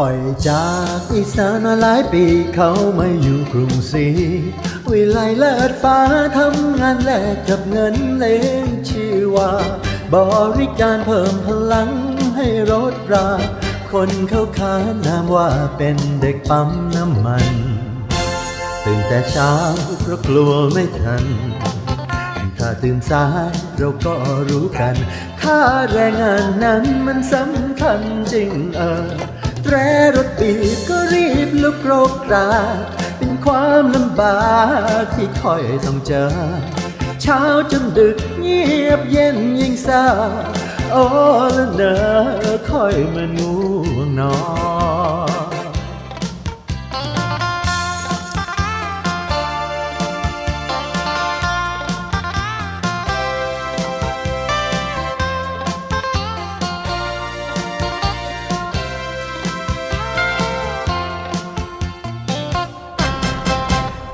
คอยจากอีสานมาหลายปีเขามาอยู่กรุงศรีวิไลเลิศฟ้าทำงานแลกกับเงินเลี้ยงชีวา บริการเพิ่มพลังให้รถรา คนเขาขานนามว่าเป็นเด็กปั๊มน้ำมัน ตื่นแต่เช้าเพราะกลัวไม่ทัน ถ้าตื่นสายเราก็รู้กัน ค่าแรงงานนั้นมันสำคัญจริงเออ แตรรถตีบก็รีบลุกโรกราดเป็นความลำบากที่คอยต้องเจอ เช้าจนดึกเงียบเย็นยิ่งเศร้าโอ้ละเนอคอยมานง่วงนอน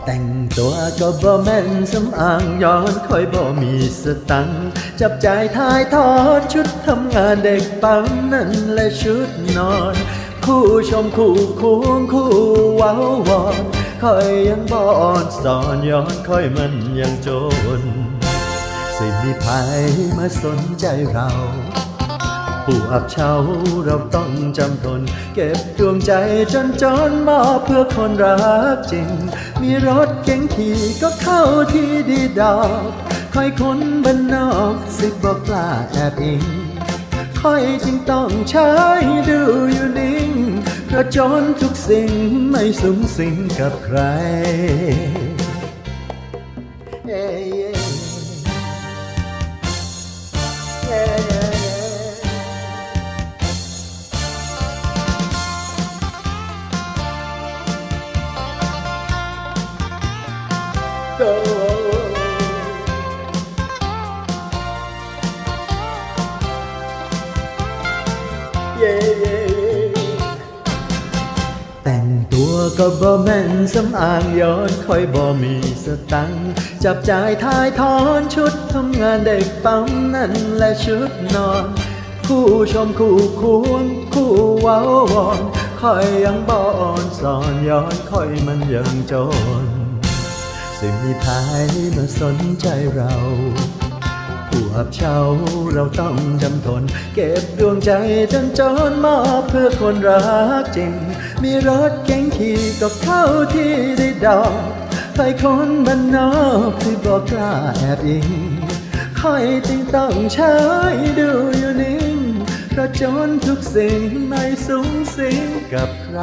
แต่งตัวก็บ่แม่นสำอางย้อนคอยบ่มีสตังจับจ่ายทายทอดชุดทำงานเด็กปั๊มนั่นและชุดนอน คู่ชมคู่ควงคู่ว้าวอนคอยยังบ่อ่อนสอนย้อนคอยมันยังจนสิมีภัยมาสนใจเรา ผู้อับเฉาเราต้องจำทน เก็บดวงใจจนจนมอบเพื่อคนรักจริง มีรถเก๋งขี่ก็เข้าที่ดีดอกคอยคนบ้านนอกสิบอกลาแอบอิงคอยจึงต้องใช้ดูอยู่นิ่งเพราะจนทุกสิ่งไม่สูงสิงกับใครเอ้ แต่งตัวก็บ่แม่นสำอางย้อนคอยบ่มีสตังจับจ่ายทายทอนชุดทำงานเด็กปั๊มนั่นและชุดนอน คู่ชมคู่ควงคู่เว้าวอนคอยยังบ่อ่อนสอนย้อนคอยมันยังจน สิ่งมีภายมาสนใจเราผู้อับเฉาเราต้องจำทน เก็บดวงใจจนจนมอบเพื่อคนรักจริง มีรถเก๋งขี่ก็เข้าที่ได้ดอกใครคนบ้านนอกที่บอกกล้าแอบอิงคอยจึงต้องใช้ดูอยู่นิ่งเพราะจนทุกสิ่งไม่สูงสิงกับใคร